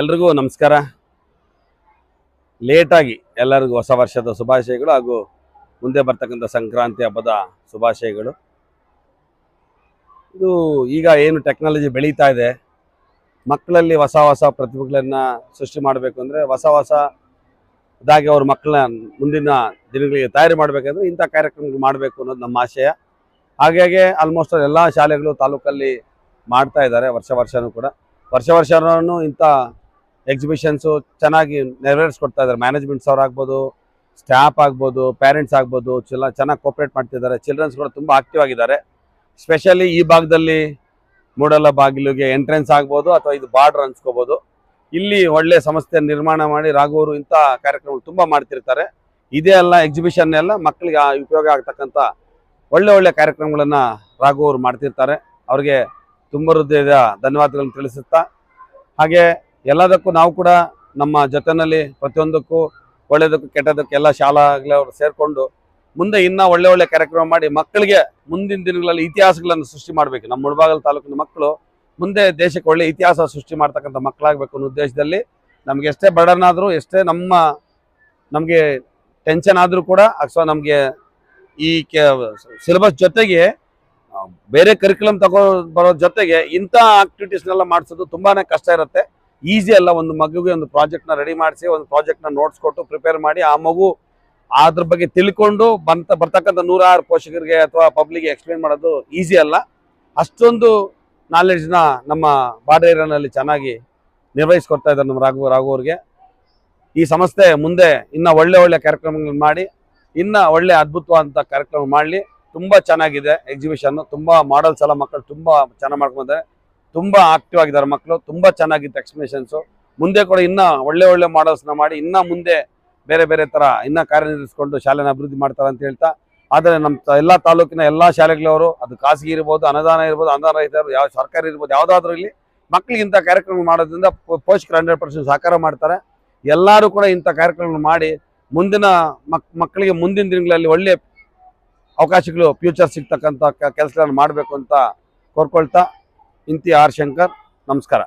ಎಲ್ರಿಗೂ ನಮಸ್ಕಾರ. ಲೇಟಾಗಿ ಎಲ್ಲರಿಗೂ ಹೊಸ ವರ್ಷದ ಶುಭಾಶಯಗಳು ಹಾಗೂ ಮುಂದೆ ಬರ್ತಕ್ಕಂಥ ಸಂಕ್ರಾಂತಿ ಹಬ್ಬದ ಶುಭಾಶಯಗಳು. ಇದು ಈಗ ಏನು ಟೆಕ್ನಾಲಜಿ ಬೆಳೀತಾ ಇದೆ. ಮಕ್ಕಳಲ್ಲಿ ಹೊಸ ಹೊಸ ಪ್ರತಿಭೆಗಳನ್ನು ಸೃಷ್ಟಿ ಮಾಡಬೇಕು ಅಂದರೆ ಹೊಸ ಹೊಸ ಇದಾಗಿ ಅವ್ರ ಮಕ್ಕಳನ್ನ ಮುಂದಿನ ದಿನಗಳಿಗೆ ತಯಾರಿ ಮಾಡಬೇಕಂದ್ರೆ ಇಂಥ ಕಾರ್ಯಕ್ರಮಗಳು ಮಾಡಬೇಕು ಅನ್ನೋದು ನಮ್ಮ ಆಶಯ. ಹಾಗಾಗಿ ಆಲ್ಮೋಸ್ಟ್ ಎಲ್ಲ ಶಾಲೆಗಳು ತಾಲೂಕಲ್ಲಿ ಮಾಡ್ತಾ ಇದ್ದಾರೆ ವರ್ಷ ವರ್ಷವೂ ಕೂಡ. ವರ್ಷ ವರ್ಷನೂ ಇಂಥ ಎಕ್ಸಿಬಿಷನ್ಸು ಚೆನ್ನಾಗಿ ನೆರವೇರಿಸ್ಕೊಡ್ತಾ ಇದ್ದಾರೆ. ಮ್ಯಾನೇಜ್ಮೆಂಟ್ಸ್ ಅವ್ರು ಆಗ್ಬೋದು ಸ್ಟಾಫ್ ಆಗ್ಬೋದು ಪೇರೆಂಟ್ಸ್ ಆಗ್ಬೋದು ಚೆಲ್ಲ ಚೆನ್ನಾಗಿ ಕೋಪ್ರೇಟ್ ಮಾಡ್ತಿದ್ದಾರೆ. ಚಿಲ್ಡ್ರನ್ಸ್ ಕೂಡ ತುಂಬ ಆಕ್ಟಿವ್ ಆಗಿದ್ದಾರೆ. ಸ್ಪೆಷಲಿ ಈ ಭಾಗದಲ್ಲಿ ಮೂಡಲ ಬಾಗಿಲಿಗೆ ಎಂಟ್ರೆನ್ಸ್ ಆಗ್ಬೋದು ಅಥವಾ ಇದು ಬಾರ್ಡರ್ ಅನ್ಸ್ಕೋಬೋದು. ಇಲ್ಲಿ ಒಳ್ಳೆ ಸಂಸ್ಥೆ ನಿರ್ಮಾಣ ಮಾಡಿ ರಾಘವರು ಇಂಥ ಕಾರ್ಯಕ್ರಮಗಳು ತುಂಬ ಮಾಡ್ತಿರ್ತಾರೆ. ಇದೇ ಎಲ್ಲ ಎಕ್ಸಿಬಿಷನ್ ಎಲ್ಲ ಮಕ್ಕಳಿಗೆ ಉಪಯೋಗ ಆಗ್ತಕ್ಕಂಥ ಒಳ್ಳೆ ಒಳ್ಳೆ ಕಾರ್ಯಕ್ರಮಗಳನ್ನು ರಾಘವರು ಮಾಡ್ತಿರ್ತಾರೆ. ಅವ್ರಿಗೆ ತುಂಬ ಹೃದಯದ ಧನ್ಯವಾದಗಳನ್ನು ತಿಳಿಸುತ್ತಾ, ಹಾಗೆ ಎಲ್ಲದಕ್ಕೂ ನಾವು ಕೂಡ ನಮ್ಮ ಜೊತೆಯಲ್ಲಿ ಪ್ರತಿಯೊಂದಕ್ಕೂ ಒಳ್ಳೆಯದಕ್ಕೂ ಕೆಟ್ಟದಕ್ಕೂ ಎಲ್ಲ ಅವರು ಸೇರಿಕೊಂಡು ಮುಂದೆ ಇನ್ನೂ ಒಳ್ಳೆ ಒಳ್ಳೆ ಕಾರ್ಯಕ್ರಮ ಮಾಡಿ ಮಕ್ಕಳಿಗೆ ಮುಂದಿನ ದಿನಗಳಲ್ಲಿ ಇತಿಹಾಸಗಳನ್ನು ಸೃಷ್ಟಿ ಮಾಡಬೇಕು. ನಮ್ಮ ಮುಳಬಾಗಲ್ ತಾಲೂಕಿನ ಮಕ್ಕಳು ಮುಂದೆ ದೇಶಕ್ಕೆ ಒಳ್ಳೆ ಇತಿಹಾಸ ಸೃಷ್ಟಿ ಮಾಡ್ತಕ್ಕಂಥ ಮಕ್ಕಳಾಗಬೇಕು ಅನ್ನೋ ಉದ್ದೇಶದಲ್ಲಿ ನಮ್ಗೆ ಎಷ್ಟೇ ಬರ್ಡನ್ ಆದರೂ, ಎಷ್ಟೇ ನಮ್ಮ, ನಮಗೆ ಟೆನ್ಷನ್ ಆದರೂ ಕೂಡ ಅಥವಾ ನಮಗೆ ಈ ಕೆ ಸಿಲೆಬಸ್ ಜೊತೆಗೆ, ಬೇರೆ ಕರಿಕ್ಯುಲಮ್ ತಗೋ ಬರೋ ಜೊತೆಗೆ ಇಂಥ ಆಕ್ಟಿವಿಟೀಸ್ನೆಲ್ಲ ಮಾಡಿಸೋದು ತುಂಬಾ ಕಷ್ಟ ಇರುತ್ತೆ. ಈಸಿ ಅಲ್ಲ, ಒಂದು ಮಗುಗೆ ಒಂದು ಪ್ರಾಜೆಕ್ಟ್ನ ರೆಡಿ ಮಾಡಿಸಿ, ಒಂದು ಪ್ರಾಜೆಕ್ಟ್ನ ನೋಟ್ಸ್ ಕೊಟ್ಟು ಪ್ರಿಪೇರ್ ಮಾಡಿ, ಆ ಮಗು ಅದ್ರ ಬಗ್ಗೆ ತಿಳ್ಕೊಂಡು ಬಂತ, ಬರ್ತಕ್ಕಂಥ ನೂರಾರು ಪೋಷಕರಿಗೆ ಅಥವಾ ಪಬ್ಲಿಕ್ಗೆ ಎಕ್ಸ್ಪ್ಲೇನ್ ಮಾಡೋದು ಈಸಿ ಅಲ್ಲ. ಅಷ್ಟೊಂದು ನಾಲೆಡ್ಜ್ನ ನಮ್ಮ ಬಾರ್ಡರ್ ಏರಿಯಾನಲ್ಲಿ ಚೆನ್ನಾಗಿ ನಿರ್ವಹಿಸ್ಕೊಡ್ತಾ ಇದ್ದಾರೆ ನಮ್ಮ ರಾಘು ರಾಘು ಈ ಸಂಸ್ಥೆ ಮುಂದೆ ಇನ್ನ ಒಳ್ಳೆ ಒಳ್ಳೆ ಕಾರ್ಯಕ್ರಮಗಳನ್ನ ಮಾಡಿ, ಇನ್ನ ಒಳ್ಳೆ ಅದ್ಭುತವಾದಂಥ ಕಾರ್ಯಕ್ರಮ ಮಾಡಲಿ. ತುಂಬಾ ಚೆನ್ನಾಗಿದೆ ಎಕ್ಸಿಬಿಷನ್ ತುಂಬಾ ಮಾಡಲ್ಸ್ ಎಲ್ಲ ಮಕ್ಕಳು ತುಂಬಾ ಚೆನ್ನಾಗಿ ಮಾಡ್ಕೊಂಡಿದ್ದಾರೆ ತುಂಬಾ ಆಕ್ಟಿವ್ ಆಗಿದ್ದಾರೆ ಮಕ್ಕಳು ತುಂಬಾ ಚೆನ್ನಾಗಿತ್ತು ಎಕ್ಸ್ಪ್ಲೇಷನ್ಸು ಮುಂದೆ ಕೂಡ ಇನ್ನ ಒಳ್ಳೆ ಒಳ್ಳೆ ಮಾಡಲ್ಸ್ನ ಮಾಡಿ, ಇನ್ನ ಮುಂದೆ ಬೇರೆ ಬೇರೆ ತರ ಇನ್ನ ಕಾರ್ಯನಿರ್ವಹಿಸ್ಕೊಂಡು ಶಾಲೆನ ಅಭಿವೃದ್ಧಿ ಮಾಡ್ತಾರೆ ಅಂತ ಹೇಳ್ತಾ, ಆದರೆ ನಮ್ಮ ಎಲ್ಲಾ ತಾಲೂಕಿನ ಎಲ್ಲಾ ಶಾಲೆಗಳವರು, ಅದು ಖಾಸಗಿ ಇರ್ಬೋದು, ಅನುದಾನ ಇರ್ಬೋದು, ಅನುದಾನ ಇದ್ದಾರೆ ಯಾವ ಸರ್ಕಾರ ಇರ್ಬೋದು, ಯಾವುದಾದ್ರೂ ಇಲ್ಲಿ ಮಕ್ಕಳಿಗೆ ಇಂಥ ಕಾರ್ಯಕ್ರಮ ಮಾಡೋದ್ರಿಂದ ಪೋಷಕರು ಹಂಡ್ರೆಡ್ ಪರ್ಸೆಂಟ್ ಸಹಕಾರ ಮಾಡ್ತಾರೆ. ಎಲ್ಲರೂ ಕೂಡ ಇಂಥ ಕಾರ್ಯಕ್ರಮ ಮಾಡಿ, ಮುಂದಿನ ಮಕ್, ಮಕ್ಕಳಿಗೆ ಮುಂದಿನ ದಿನಗಳಲ್ಲಿ ಒಳ್ಳೆ ಅವಕಾಶಗಳು ಫ್ಯೂಚರ್ ಸಿಗ್ತಕ್ಕಂಥ ಕೆಲಸಗಳನ್ನು ಮಾಡಬೇಕು ಅಂತ ಕೋರ್ಕೊಳ್ತಾ ಇಂತಿ ಆರ್ ಶಂಕರ್ ನಮಸ್ಕಾರ.